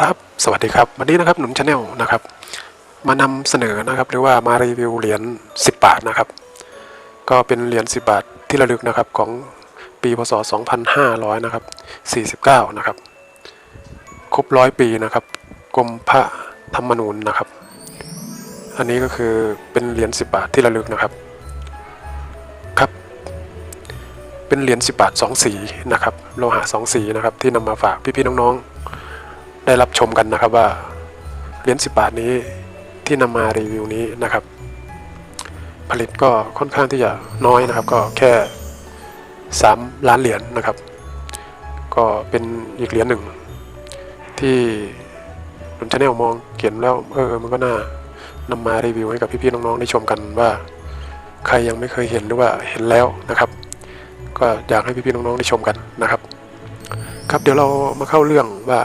ครับสวัสดีครับ วันนี้นะครับหนุนชาแนลนะครับ มานำเสนอนะครับ หรือว่ามารีวิวเหรียญ10 บาทนะครับ ก็เป็นเหรียญ10 บาทที่ระลึกนะครับของปีพศ 2500นะครับ49นะครับครบร้อยปีนะครับกรมพระธรรมนูญนะครับ อันนี้ก็คือเป็นเหรียญ10 บาทที่ระลึกนะครับครับ เป็นเหรียญ10 บาท2สีนะครับโลหะ2สีนะครับที่นำมาฝากพี่ๆน้องๆ ได้รับชมกันนะครับว่าเหรียญ10 บาทนี้ที่นำมารีวิวนี้นะครับ ผลิตก็ค่อนข้างที่จะน้อยนะครับ ก็แค่ 3 ล้านเหรียญนะครับ ก็เป็นอีกเหรียญหนึ่ง ที่หนุนชาแนลมองเขียนแล้วเออมันก็น่านำมารีวิวให้กับพี่ๆน้องๆได้ชมกันว่า ใครยังไม่เคยเห็นหรือว่าเห็นแล้วนะครับ ก็อยากให้พี่ๆน้องๆได้ชมกันนะครับ ครับเดี๋ยวเรามาเข้าเรื่องว่า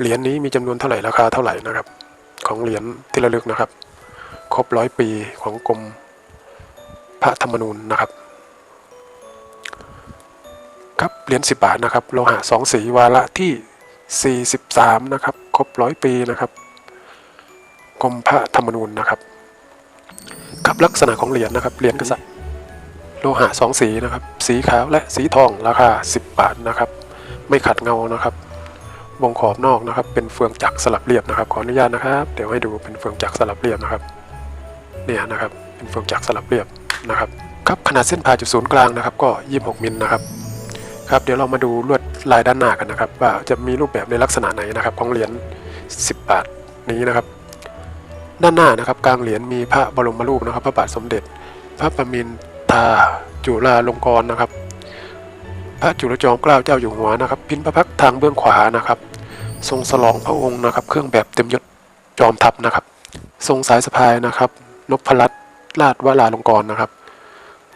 เหรียญนี้มีจำนวนเท่าไหร่ราคาเท่าไหร่นะครับ ของเหรียญที่ระลึกนะครับ ครบร้อยปีของกรมพระธรรมนูญนะครับ ครับเหรียญสิบาทนะครับโลหะสองสีวาระที่ 43 นะครับ ครบร้อยปีนะครับกรมพระธรรมนูญนะครับครับลักษณะของเหรียญนะครับเหรียญกษัตริย์โลหะสองสีนะครับ สีขาวและสีทองราคา 10 บาทนะครับ ไม่ขัดเงานะครับ วงขอบนอกนะครับ เป็นเฟืองจักรสลับเรียบนะครับ ขออนุญาตนะครับ เดี๋ยวให้ดูเป็นเฟืองจักรสลับเรียบนะครับ เนี่ยนะครับ เป็นเฟืองจักรสลับเรียบนะครับ ครับขนาดเส้นผ่าจุดศูนย์กลางนะครับ ก็ 26มิลนะครับ ครับ เดี๋ยวเรามาดูลวดลายด้านหน้ากันนะครับ ว่าจะมีรูปแบบในลักษณะไหนนะครับ ของเหรียญ10 บาทนี้นะครับ ด้านหน้านะครับ กลางเหรียญมีพระบรมรูปนะครับ พระบาทสมเด็จ พระประมินทราจุฬาลงกรณ์นะครับพระจุลจอมเกล้าเจ้าอยู่หัวนะครับ พินพระพักทางเบื้องขวานะครับ ทรงสลองพระองค์นะครับ เครื่องแบบเต็มยศจอมทัพนะครับ ทรงสายสะพายนะครับนพรัตน์ราชวราลงกรณ์นะครับ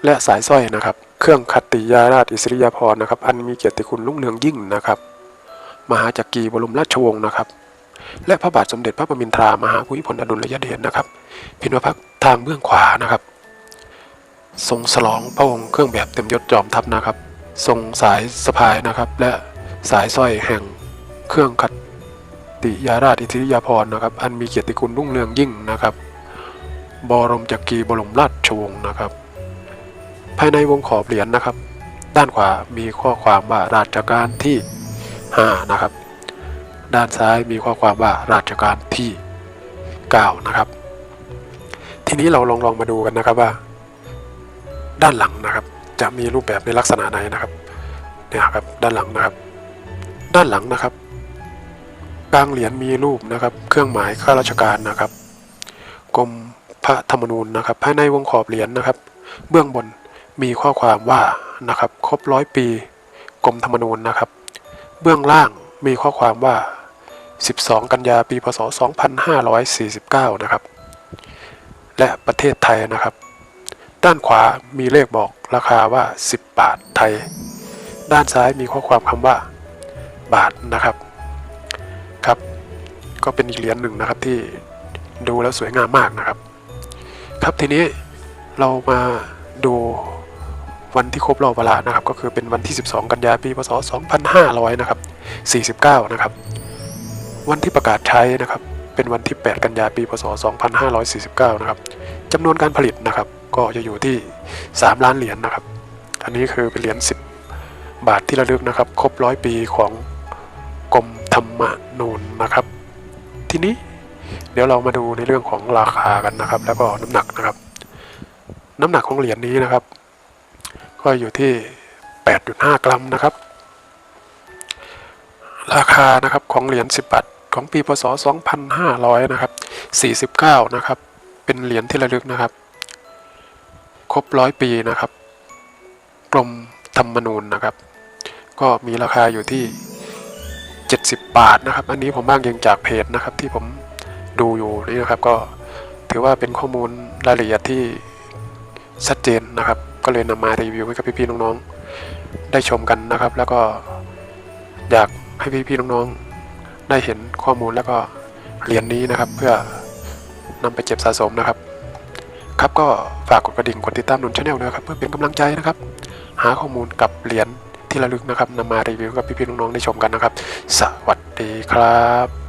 และสายสร้อยนะครับ เครื่องขัตติยาราชอิสริยาภรณ์นะครับ อันมีเกียรติคุณรุ่งเรืองยิ่งนะครับ มหาจักรีบรมราชวงศ์นะครับ และพระบาทสมเด็จพระประมินทรามหาภูมิพลอดุลยเดชนะครับพินพระพักทางเบื้องขวานะครับ ทรงสลองพระองค์เครื่องแบบเต็มยศจอมทัพนะครับ ทรงสายสะพายนะครับ และสายสร้อยแห่ง เครื่องขัตติยาราชอิทธิยาภรนะครับ อันมีเกียรติคุณรุ่งเรืองยิ่งนะครับ บรมจักรีบรมราชวงศ์นะครับ ภายในวงขอบเหรียญนะครับ ด้านขวามีข้อความว่าราชการที่ 5 นะครับ ด้านซ้ายมีข้อความว่าราชการที่ 9 นะครับ ทีนี้เราลองลองมาดูกันนะครับว่า ด้านหลังนะครับ จะมีรูปแบบในลักษณะไหนนะครับเนี่ยครับด้านหลังนะครับ ด้านหลังนะครับ กลางเหรียญมีรูปนะครับ เครื่องหมายข้าราชการนะครับกรมพระธรรมนูญนะครับ ภายในวงขอบเหรียญนะครับ เบื้องบนมีข้อความว่านะครับ ครบร้อยปีกรมธรรมนูญนะครับ เบื้องล่างมีข้อความว่า 12 กันยาปีพศ 2549 นะครับ และประเทศไทยนะครับ ด้านขวามีเลขบอกราคาว่า 10 บาทไทย ด้านซ้ายมีข้อความคำว่า บาทนะครับครับ ก็เป็นอีกเหรียญหนึ่งนะครับที่ดูแล้วสวยงามมากนะครับ ครับทีนี้เรามาดูวันที่ครบรอบเวลานะครับ ก็คือเป็นวันที่ 12 กันยายนปีพศ 2500 นะครับ 49 นะครับ วันที่ประกาศใช้นะครับ เป็นวันที่ 8 กันยายนปีพศ 2549 นะครับจำนวนการผลิตนะครับ ก็จะอยู่ที่ 3 ล้านเหรียญนะครับ อันนี้คือเป็นเหรียญ 10 บาทที่ระลึกนะครับ ครบร้อยปีของกรมธรรมนูญนะครับ ทีนี้เดี๋ยวเรามาดูในเรื่องของราคากันนะครับ แล้วก็น้ำหนักนะครับ น้ำหนักของเหรียญนี้นะครับ ก็อยู่ที่ 8.5 กรัมนะครับ ราคานะครับของเหรียญ10บาทของปีพศ 2500 นะครับ 49 นะครับ เป็นเหรียญที่ระลึกนะครับ ครบร้อยปีนะครับ กรมธรรมนูญนะครับ ก็มีราคาอยู่ที่ 70 บาทนะครับ อันนี้ผมบ้างยิงจากเพจนะครับที่ผมดูอยู่นี่นะครับ ก็ถือว่าเป็นข้อมูลรายละเอียดที่ชัดเจนนะครับ ก็เลยนำมารีวิวให้กับพี่ๆน้องๆ ได้ชมกันนะครับ แล้วก็อยากให้พี่ๆน้องๆ ได้เห็นข้อมูลแล้วก็เหรียญนี้นะครับ เพื่อนำไปเก็บสะสมนะครับ ครับก็ฝากกดกระดิ่งกดติดตามหนุนชาแนลนะครับ เพื่อเป็นกำลังใจนะครับ หาข้อมูลกับเหรียญ ที่ระลึกนะครับนำมารีวิวกับพี่ๆน้องๆได้ชมกันนะครับ สวัสดีครับ